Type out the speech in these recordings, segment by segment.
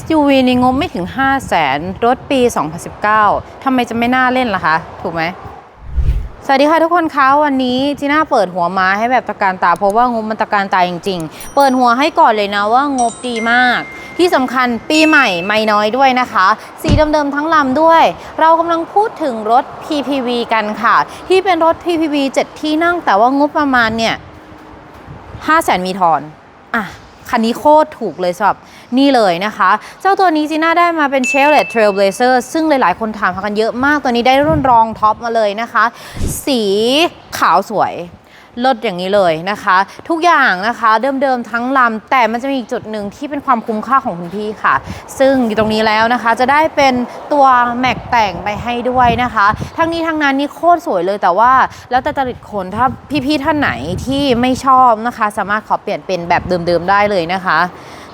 SUV ในงบไม่ถึง 5 0 0แสนรถปี 2019 ทำไมจะไม่น่าเล่นล่ะคะ ถูกไหม สวัสดีค่ะทุกคนคะวันนี้จีน่าเปิดหัวมาให้แบบตะการตา เพราะว่างบมันตะการตาจริง ๆ เปิดหัวให้ก่อนเลยนะว่างบดีมากที่สำคัญปีใหม่ไม่น้อยด้วยนะคะ สีเดิมๆทั้งลำด้วย เรากำลังพูดถึงรถ PPV กันค่ะ ที่เป็นรถ PPV 7 ที่นั่งแต่ว่างบประมาณเนี่ย5 0 0แสนมีทอนอะ คันนี้โคตรถูกเลยสำหรับนี่เลยนะคะ เจ้าตัวนี้จีน่าได้มาเป็นเชลเลตเทรลเบลเซอร์ซึ่งหลายๆ คนถามหากันเยอะมากตัวนี้ได้รุ่นรองท็อปมาเลยนะคะ สีขาวสวย ลดอย่างนี้เลยนะคะ ทุกอย่างนะคะเดิมๆทั้งลำ แต่มันจะมีอีกจุดหนึ่งที่เป็นความคุ้มค่าของคุณพี่ค่ะ ซึ่งอยู่ตรงนี้แล้วนะคะจะได้เป็นตัวแม็กแต่งไปให้ด้วยนะคะ ทั้งนี้ทั้งนั้นนี่โคตรสวยเลยแต่ว่าแล้วแต่จริตคนถ้าพี่ๆท่านไหนที่ไม่ชอบนะคะ สามารถขอเปลี่ยนเป็นแบบเดิมๆได้เลยนะคะ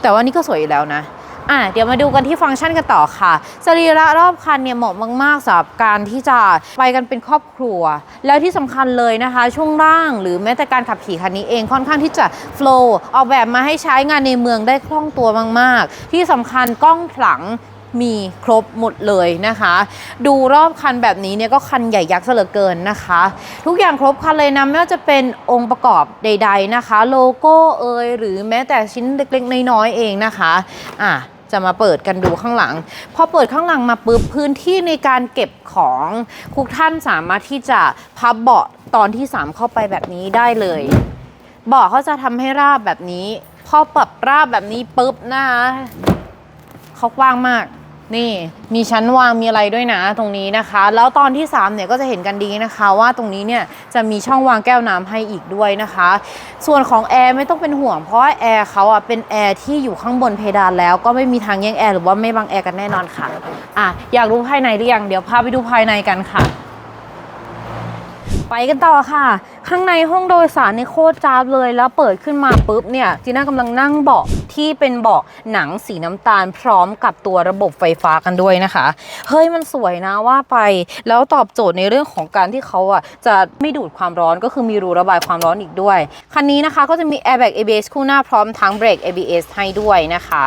แต่ว่านี่ก็สวยอยู่แล้วนะ อะเดี๋ยวมาดูกันที่ฟังก์ชันกันต่อค่ะสรีระรอบคันเนี่ยเหมาะมากๆสำหรับการที่จะไปกันเป็นครอบครัว แล้วที่สำคัญเลยนะคะ ช่วงล่างหรือแม้แต่การขับขี่คันนี้เองค่อนข้างที่จะโฟล์ออกแบบมาให้ใช้งานในเมืองได้คล่องตัวมากๆ ที่สำคัญกล้องหลังมีครบหมดเลยนะคะ ดูรอบคันแบบนี้เนี่ยก็คันใหญ่ยักษ์เหลือเกินนะคะ ทุกอย่างครบคันเลยนะไม่ว่าจะเป็นองค์ประกอบใด ๆนะคะ โลโก้เอยหรือแม้แต่ชิ้นเล็กๆน้อยๆเองนะคะอะ จะมาเปิดกันดูข้างหลัง พอเปิดข้างหลังมาปุ๊บพื้นที่ในการเก็บของทุกท่านสามารถที่จะพับเบาะตอนที่ 3 เข้าไปแบบนี้ได้เลยเบาะเขาจะทำให้ราบแบบนี้ พอปรับราบแบบนี้ปุ๊บนะคะเขากว้างมาก นี่มีชั้นวางมีอะไรด้วยนะตรงนี้นะคะ แล้วตอนที่3เนี่ยก็จะเห็นกันดีนะคะ ว่าตรงนี้เนี่ยจะมีช่องวางแก้วน้ำให้อีกด้วยนะคะ ส่วนของแอร์ไม่ต้องเป็นห่วงเพราะว่าแอร์เขาอะเป็นแอร์ที่อยู่ข้างบนเพดานแล้วก็ไม่มีทางแย่งแอร์หรือว่าไม่บังแอร์กันแน่นอนค่ะอะอยากรู้ภายในหรือยังเดี๋ยวพาไปดูภายในกันค่ะ ไปกันต่อค่ะ ข้างในห้องโดยสารนี่โคตรจ้าบเลยแล้วเปิดขึ้นมาปุ๊บเนี่ยจีน่ากำลังนั่งเบาะที่เป็นเบาะหนังสีน้ำตาล พร้อมกับตัวระบบไฟฟ้ากันด้วยนะคะเฮ้ยมันสวยนะว่าไป แล้วตอบโจทย์ในเรื่องของการที่เขาอะจะไม่ดูดความร้อนก็คือมีรูระบายความร้อนอีกด้วยคันนี้นะคะก็จะมี airbag ABS คู่หน้าพร้อมทั้งเบรก ABS ให้ด้วยนะคะ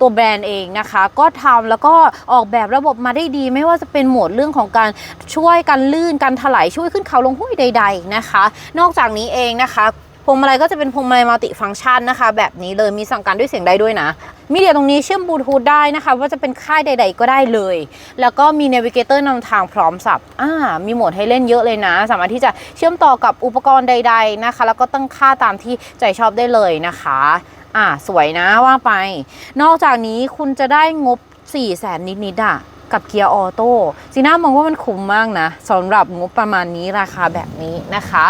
ตัวแบรนด์เองนะคะ ก็ทำแล้วก็ออกแบบระบบมาได้ดี ไม่ว่าจะเป็นโหมดเรื่องของการช่วยกันลื่นการถลายช่วยขึ้นเขาลงห้วยใด ๆนะคะ นอกจากนี้เองนะคะพวงมาลัยก็จะเป็นพวงมาลัยมัลติฟังก์ชันนะคะ แบบนี้เลยมีสั่งการด้วยเสียงได้ด้วยนะมีเดียตรงนี้เชื่อมบลูทูธได้นะคะ ว่าจะเป็นค่ายใด ๆ ก็ได้เลย แล้วก็มี Navigator นำทางพร้อมสับอ่ามีโหมดให้เล่นเยอะเลยนะ สามารถที่จะเชื่อมต่อกับอุปกรณ์ใด ๆนะคะ แล้วก็ตั้งค่าตามที่ใจชอบได้เลยนะคะ อ่าสวยนะว่าไป นอกจากนี้คุณจะได้งบ4 0 0แสนนิดๆอะกับเกียร์ออโต้จีน่ามองว่ามันคุ้มมากนะสำหรับงบประมาณนี้ราคาแบบนี้นะคะ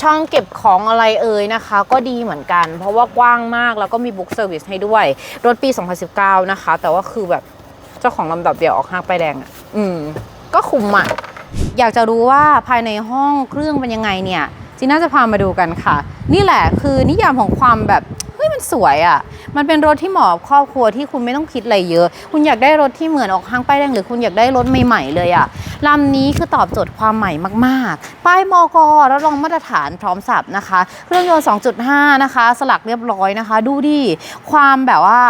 ช่องเก็บของอะไรเอ่ยนะคะ ก็ดีเหมือนกัน เพราะว่ากว้างมากแล้วก็มีบุ๊กเซอร์วิสให้ด้วย รถปี 2019 นะคะ แต่ว่าคือแบบเจ้าของลำดับเดียวออกห้างไปแดงอะ อืม ก็คุ้มอะ อยากจะรู้ว่าภายในห้องเครื่องเป็นยังไงเนี่ยจีน่าจะพามาดูกันค่ะ นี่แหละคือนิยามของความแบบ มันสวยอะ่ะ มันเป็นรถที่เหมาะครอบครัวที่คุณไม่ต้องคิดอะไรเยอะ คุณอยากได้รถที่เหมือนออกห้างป้ายแดงหรือคุณอยากได้รถใหม่ๆเลยอะ่ะลำนี้คือตอบโจทย์ความใหม่มากๆ ป้ายมกแล้วรองมาตรฐานพร้อมสับนะคะ เครื่องยนต์ 2.5 นะคะ สลักเรียบร้อยนะคะ ดูดิ ความแบบว่า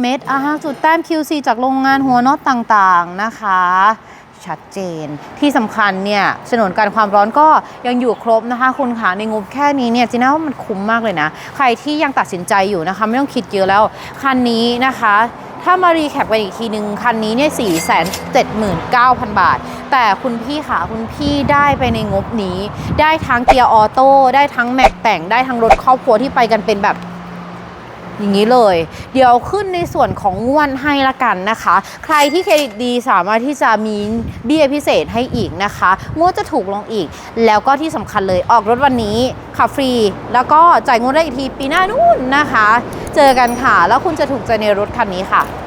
เม็ดอาจุดแต้ม QC จากโรงงานหัวน็อตต่างๆนะคะ ชัดเจน ที่สำคัญเนี่ยฉนวนการความร้อนก็ยังอยู่ครบนะคะคุณคะในงบแค่นี้เนี่ยจีน่าว่ามันคุ้มมากเลยนะ ใครที่ยังตัดสินใจอยู่นะคะ ไม่ต้องคิดเยอะแล้ว คันนี้นะคะถ้ามารีแคปกันอีกทีหนึ่งคันนี้เนี่ยสี่แสนเจ็ดหมื่นเก้าพันบาท แต่คุณพี่ค่ะ คุณพี่ได้ไปในงบนี้ ได้ทั้งเกียร์ออโต้ได้ทั้งแม็กแต่งได้ทั้งรถครอบครัวที่ไปกันเป็นแบบ อย่างนี้เลย เดี๋ยวขึ้นในส่วนของงวดให้ละกันนะคะ ใครที่เครดิตดีสามารถที่จะมีเบี้ยพิเศษให้อีกนะคะงวดจะถูกลงอีก แล้วก็ที่สำคัญเลยออกรถวันนี้ขับฟรี แล้วก็จ่ายงวดได้อีกทีปีหน้านู่นนะคะ เจอกันค่ะ แล้วคุณจะถูกใจในรถคันนี้ค่ะ